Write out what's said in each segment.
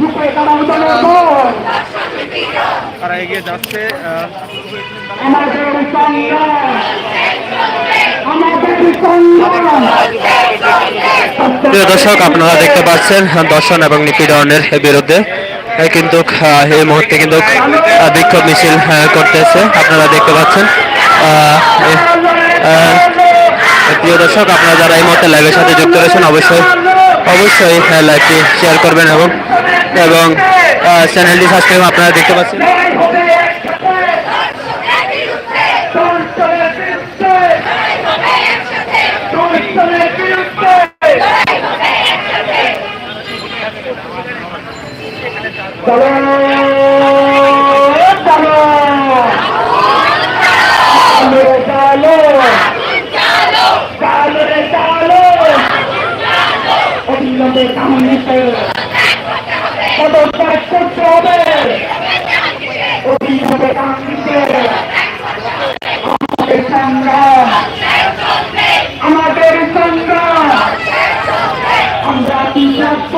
রূপে তারা তারা এগিয়ে যাচ্ছে আমাদের প্রিয় দর্শক, আপনারা দেখতে পাচ্ছেন দর্শন এবং নিপীড়নের বিরুদ্ধে কিন্তু এই মুহূর্তে কিন্তু বিক্ষোভ মিছিল করতেছে। আপনারা দেখতে পাচ্ছেন প্রিয় দর্শক, আপনারা যারা এই মুহূর্তে লাইভের সাথে যুক্ত রয়েছেন, অবশ্যই অবশ্যই লাইভটি শেয়ার করবেন এবং এবং চ্যানেলটি সাবস্ক্রাইব আপনারা দেখতে পাচ্ছেন। অবিলম্বে কামনিতে পদত্যাগ করতে হবে। অবিলম্বে কামনিতে আমাদের সংগ্রাম আমাদের সংগ্রাম। আমরা কি থাকব?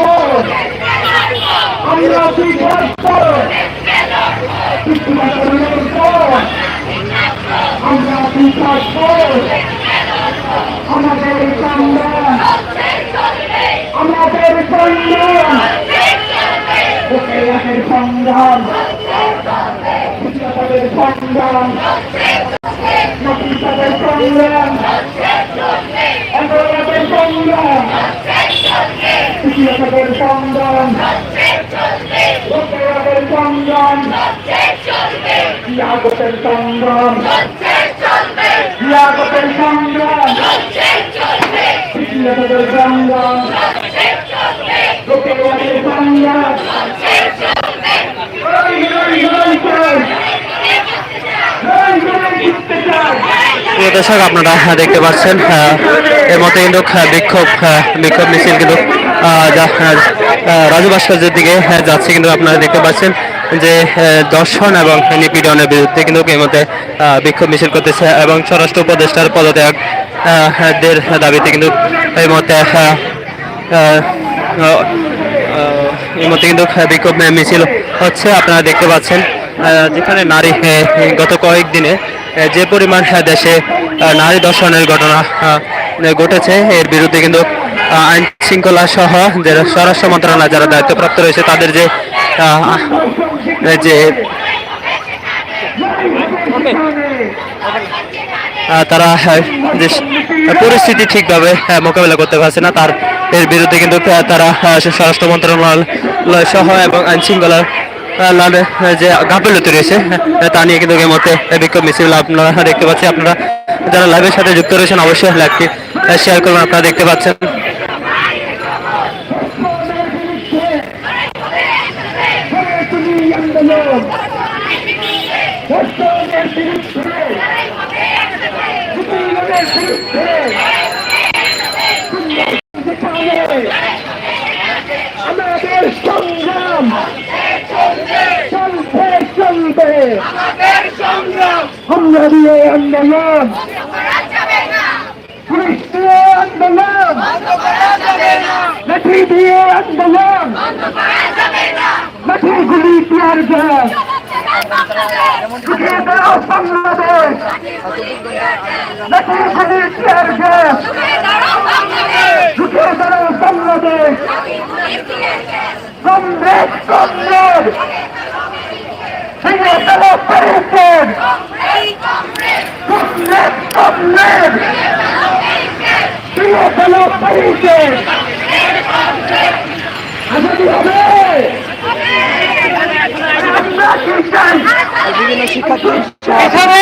আমরা কি থাকব? আমরা কি থাকব? আমাদের সংগ্রাম সংগ্রাম বুকের সংগ্রাম সংগ্রাম সংগ্রাম সংগ্রাম সংগ্রাম সংগ্রাম ইয়াগতের সংগ্রাম ইয়াগতের সংগ্রাম সংগ্রাম দর্শক আপনারা দেখতে পাচ্ছেন এর মধ্যে কিন্তু বিক্ষোভ বিক্ষোভ মিছিল কিন্তু রাজু ভাস্কর্যের দিকে যাচ্ছে কিন্তু আপনারা দেখতে পাচ্ছেন যে দর্শন এবং নিপীড়নের বিরুদ্ধে কিন্তু এই মধ্যে বিক্ষোভ মিছিল করতেছে এবং স্বরাষ্ট্র উপদেষ্টার পদত্যাগ দের দাবিতে কিন্তু এই আহ, এই মধ্যে কিন্তু বিক্ষোভ মিছিল হচ্ছে, আপনারা দেখতে পাচ্ছেন যেখানে নারী গত কয়েকদিনে যে পরিমাণ দেশে নারী দর্শনের ঘটনা ঘটেছে, এর বিরুদ্ধে কিন্তু আইন শৃঙ্খলা সহ যারা স্বরাষ্ট্র মন্ত্রণালয় যারা দায়িত্বপ্রাপ্ত রয়েছে, তাদের যে যে তারা যে পরিস্থিতি ঠিকভাবে মোকাবেলা করতে পারছে না, তার এর বিরুদ্ধে কিন্তু তারা স্বরাষ্ট্র মন্ত্রণালয় সহ এবং আইন শৃঙ্খলা আহ, লালে, আহ, যে গাফিলতি রয়েছে তা নিয়ে কিন্তু এই মুহূর্তে বিক্ষোভ মিছিল আপনারা দেখতে পাচ্ছেন আপনারা যারা লাইভের সাথে যুক্ত রয়েছেন অবশ্যই লাইভটি শেয়ার করবেন আপনারা দেখতে পাচ্ছেন আমাদের সংগ্রাম। চলবে চলবে। আমরা দিয়ে আন্দোলন। পুলিশ দিয়ে আন্দোলন। লাঠি দিয়ে আন্দোলন। লাঠি গুলি টিয়ার গ্যাস বাংলাদেশ। লাঠি গুলি টিয়ার গ্যাস ঢুকিয়ে দাও বাংলাদেশ। ভেঙে ফেলো প্যারিসের কমরেড কমরেড ভেঙে ফেলো প্যারিসের আজাদি হবে আমরা কি চাই বিভিন্ন শিক্ষার্থী এখানে